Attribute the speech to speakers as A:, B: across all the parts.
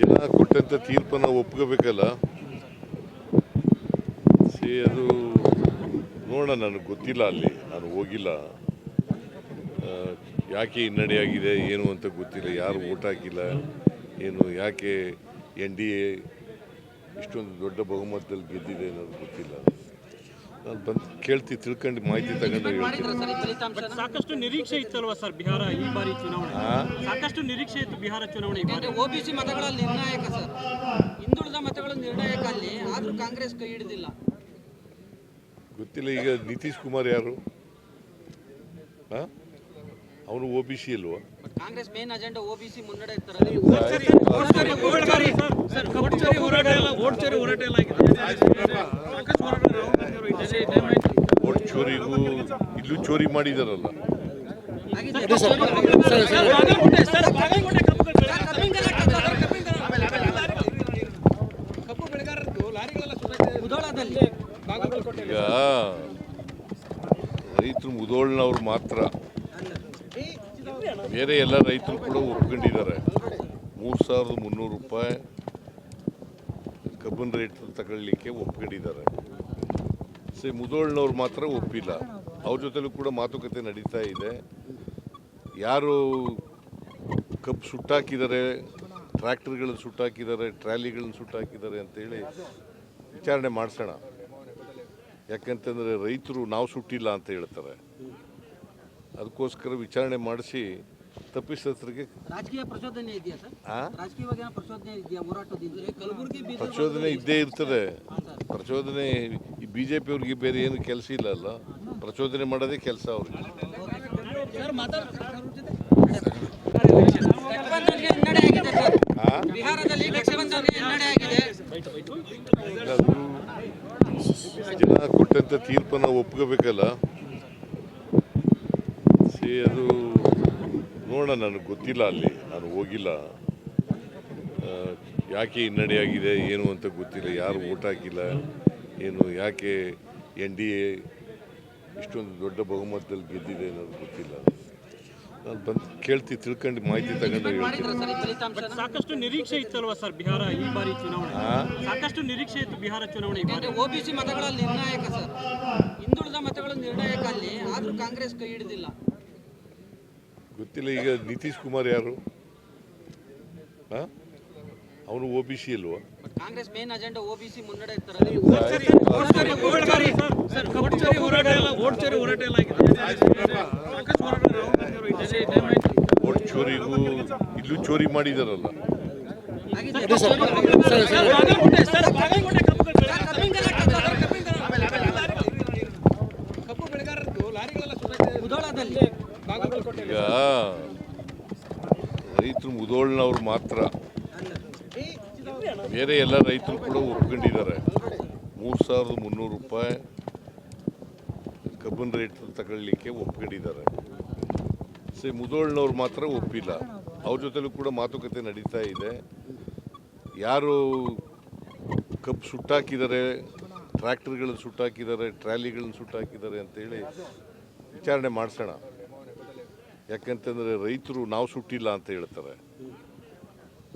A: ಜನ ಕೊಟ್ಟಂತ ತೀರ್ಪನ್ನು ಒಪ್ಕೋಬೇಕಲ್ಲ? ಸಿ ಅದು ನೋಡೋಣ, ನನಗೆ ಗೊತ್ತಿಲ್ಲ ಅಲ್ಲಿ. ನಾನು ಹೋಗಿಲ್ಲ. ಯಾಕೆ ಹಿನ್ನಡೆಯಾಗಿದೆ, ಏನು ಅಂತ ಗೊತ್ತಿಲ್ಲ. ಯಾರು ಓಟ್ ಹಾಕಿಲ್ಲ, ಏನು, ಯಾಕೆ ಎನ್ ಡಿ ಎ ಇಷ್ಟೊಂದು ದೊಡ್ಡ ಬಹುಮತದಲ್ಲಿ ಗೆದ್ದಿದೆ ಅನ್ನೋದು ಗೊತ್ತಿಲ್ಲ. ನಾನು ಬಂದು ಕೇಳ್ತಿ ತಿಳ್ಕೊಂಡು ಮಾಹಿತಿ ತಗೊಂಡು
B: ಸರ್
C: ಸಾಕಷ್ಟು ನಿರೀಕ್ಷೆ ಇತ್ತಲ್ವಾ ಸರ್ ಬಿಹಾರ ಈ ಬಾರಿ ಚುನಾವಣೆ ಸಾಕಷ್ಟು ನಿರೀಕ್ಷೆ ಇತ್ತು ಬಿಹಾರ ಚುನಾವಣೆ
B: ಓಬಿಸಿ ಮತಗಳಲ್ಲಿ ನಿರ್ಣಾಯಕ ಸರ್ ಹಿಂದುಳಿದ ಮತಗಳು ನಿರ್ಣಾಯಕ ಅಲ್ಲಿ ಆದ್ರೂ ಕಾಂಗ್ರೆಸ್ ಕೈ ಹಿಡಿದಿಲ್ಲ
A: ಗೊತ್ತಿಲ್ಲ ಈಗ ನಿತೀಶ್ ಕುಮಾರ್ ಯಾರು ಅವನು ಒ ಬಿ ಸಿ ಅಲ್ವಾ
B: ಕಾಂಗ್ರೆಸ್ ಮೇನ್ ಅಜೆಂಡಾ ಸಿ ಮುನ್ನಡೆ ಇರ್ತಾರೆ
A: ಚೋರಿಗೂ ಇಲ್ಲೂ ಚೋರಿ ಮಾಡಿದಾರಲ್ಲ. ಈಗ ರೈತರು ಮುದೋಳ್ನವ್ರು ಮಾತ್ರ. ಬೇರೆ ಎಲ್ಲ ರೈತರು ಕೂಡ ಒಪ್ಕೊಂಡಿದ್ದಾರೆ. ಮೂರು ಸಾವಿರದ ಮುನ್ನೂರು ರೂಪಾಯಿ ಕಬ್ಬನ್ ರೇಟ್ ತಗೊಳ್ಳಿಕ್ಕೆ ಒಪ್ಕೊಂಡಿದ್ದಾರೆ. ಸರಿ ಮುದೋಳ್ನವ್ರು ಮಾತ್ರ ಒಪ್ಪಿಲ್ಲ. ಅವ್ರ ಜೊತೆಲೂ ಕೂಡ ಮಾತುಕತೆ ನಡೀತಾ ಇದೆ. ಯಾರು ಕಬ್ಬು ಸುಟ್ಟಾಕಿದ್ದಾರೆ ಟ್ರ್ಯಾಕ್ಟರ್ಗಳನ್ನು ಸುಟ್ಟಾಕಿದ್ದಾರೆ ಟ್ರಾಲಿಗಳನ್ನು ಸುಟ್ಟಾಕಿದ್ದಾರೆ ಅಂತೇಳಿ ವಿಚಾರಣೆ ಮಾಡಿಸೋಣ. ಯಾಕಂತಂದರೆ ರೈತರು ನಾವು ಸುಟ್ಟಿಲ್ಲ ಅಂತ ಹೇಳ್ತಾರೆ. ಅದಕ್ಕೋಸ್ಕರ ವಿಚಾರಣೆ ಮಾಡಿಸಿ ತಪ್ಪಿತಸ್ಥರಿಗೆ
B: ರಾಜಕೀಯ ಪ್ರಚೋದನೆ ಇದೆಯಾ ಸರ್? ರಾಜಕೀಯವಾಗಿ ಪ್ರಚೋದನೆ ಇದೆಯಾ ಹೋರಾಟದಿಂದ? ಕಲಬುರಗಿ
A: ಪ್ರಚೋದನೆ ಇದ್ದೇ ಇರ್ತದೆ. ಪ್ರಚೋದನೆ ಈ ಬಿ ಜೆ ಪಿಯವ್ರಿಗೆ ಬೇರೆ ಏನು ಕೆಲಸ ಇಲ್ಲ ಅಲ್ಲ. ಪ್ರಚೋದನೆ ಮಾಡೋದೇ ಕೆಲಸ ಅವ್ರಿಗೆ. ಜನ ಕೊಟ್ಟಂತ ತೀರ್ಪನ್ನು ಒಪ್ಕೋಬೇಕಲ್ಲ. ಸಿ ಅದು ನೋಡೋಣ ನನಗೆ ಗೊತ್ತಿಲ್ಲ ಅಲ್ಲಿ. ನಾನು ಹೋಗಿಲ್ಲ. ಯಾಕೆ ಹಿನ್ನಡೆಯಾಗಿದೆ ಏನು ಅಂತ ಗೊತ್ತಿಲ್ಲ. ಯಾರು ಓಟ್ ಹಾಕಿಲ್ಲ ಏನು ಯಾಕೆ ಎನ್ ಡಿ ಎ ಇಷ್ಟೊಂದು ದೊಡ್ಡ ಬಹುಮತದಲ್ಲಿ ಗೆದ್ದಿದೆ ಅನ್ನೋದು ಗೊತ್ತಿಲ್ಲ. ನಾನು ಬಂದು ಕೇಳ್ತಿ ತಿಳ್ಕೊಂಡು ಮಾಹಿತಿ ತಗೊಂಡು
C: ಸಾಕಷ್ಟು ನಿರೀಕ್ಷೆ ಇತ್ತಲ್ವಾ ಸರ್ ಬಿಹಾರ ಈ ಬಾರಿ ಚುನಾವಣೆ? ಸಾಕಷ್ಟು ನಿರೀಕ್ಷೆ ಇತ್ತು ಬಿಹಾರ ಚುನಾವಣೆ
B: ಓಬಿಸಿ ಮತಗಳಲ್ಲಿ ನಿರ್ಣಾಯಕ ಸರ್? ಹಿಂದುಳಿದ ಮತಗಳು ನಿರ್ಣಾಯಕ ಅಲ್ಲಿ ಆದರೂ ಕಾಂಗ್ರೆಸ್ ಕೈ ಹಿಡಿದಿಲ್ಲ.
A: ಗೊತ್ತಿಲ್ಲ ಈಗ ನಿತೀಶ್ ಕುಮಾರ್ ಯಾರು ಅವನು ಒ ಬಿ ಸಿ ಅಲ್ವಾ
B: ಕಾಂಗ್ರೆಸ್ ಮೇನ್ ಅಜೆಂಡಾ ಓಬಿಸಿ ಮುನ್ನಡೆ ಇರ್ತಾರೆ
A: ಓಟ್ ಚೋರಿಗೂ ಇಲ್ಲೂ ಚೋರಿ ಮಾಡಿದಾರಲ್ಲ
B: ಕಬ್ಬು ಬೆಳೆಗಾರರದ್ದು ಲಾರಿಗಳೆಲ್ಲ
A: ಈಗ ರೈತರು ಮುದೋಳ್ನವ್ರು ಮಾತ್ರ. ಬೇರೆ ಎಲ್ಲ ರೈತರು ಕೂಡ ಒಪ್ಕೊಂಡಿದ್ದಾರೆ ಮೂರು ಸಾವಿರದ ಮುನ್ನೂರು ರೂಪಾಯಿ ಕಬ್ಬನ್ ರೇಟ್ ತಗೊಳ್ಳಿಕ್ಕೆ ಒಪ್ಕೊಂಡಿದ್ದಾರೆ. ಸರಿ ಮುದೋಳ್ನವ್ರು ಮಾತ್ರ ಒಪ್ಪಿಲ್ಲ. ಅವ್ರ ಜೊತೆಲೂ ಕೂಡ ಮಾತುಕತೆ ನಡೀತಾ ಇದೆ. ಯಾರು ಕಬ್ಬು ಸುಟ್ಟಾಕಿದ್ದಾರೆ, ಟ್ರ್ಯಾಕ್ಟರ್ಗಳನ್ನ ಸುಟ್ಟಾಕಿದ್ದಾರೆ ಟ್ರ್ಯಾಲಿಗಳನ್ನು ಸುಟ್ಟಾಕಿದ್ದಾರೆ ಅಂತೇಳಿ ವಿಚಾರಣೆ ಮಾಡಿಸೋಣ. ಯಾಕಂತಂದರೆ ರೈತರು ನಾವು ಸುಟ್ಟಿಲ್ಲ ಅಂತ ಹೇಳ್ತಾರೆ.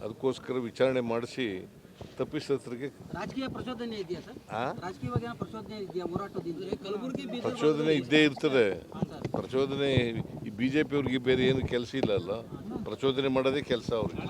A: ಅದಕ್ಕೋಸ್ಕರ ವಿಚಾರಣೆ ಮಾಡಿಸಿ ತಪ್ಪಿಸತ್ರಿಗೆ
B: ರಾಜಕೀಯ ಪ್ರಚೋದನೆ ಇದೆಯಾ ಸರ್? ರಾಜಕೀಯವಾಗಿ ಪ್ರಚೋದನೆ ಇದೆಯಾ ಹೋರಾಟದಿಂದ? ಕಲಬುರಗಿ
A: ಪ್ರಚೋದನೆ ಇದ್ದೇ ಇರ್ತದೆ. ಪ್ರಚೋದನೆ ಈ ಬಿ ಜೆ ಪಿಯವ್ರಿಗೆ ಬೇರೆ ಏನು ಕೆಲಸ ಇಲ್ಲ ಅಲ್ಲ. ಪ್ರಚೋದನೆ ಮಾಡೋದೇ ಕೆಲಸ ಅವ್ರಿಗೆ.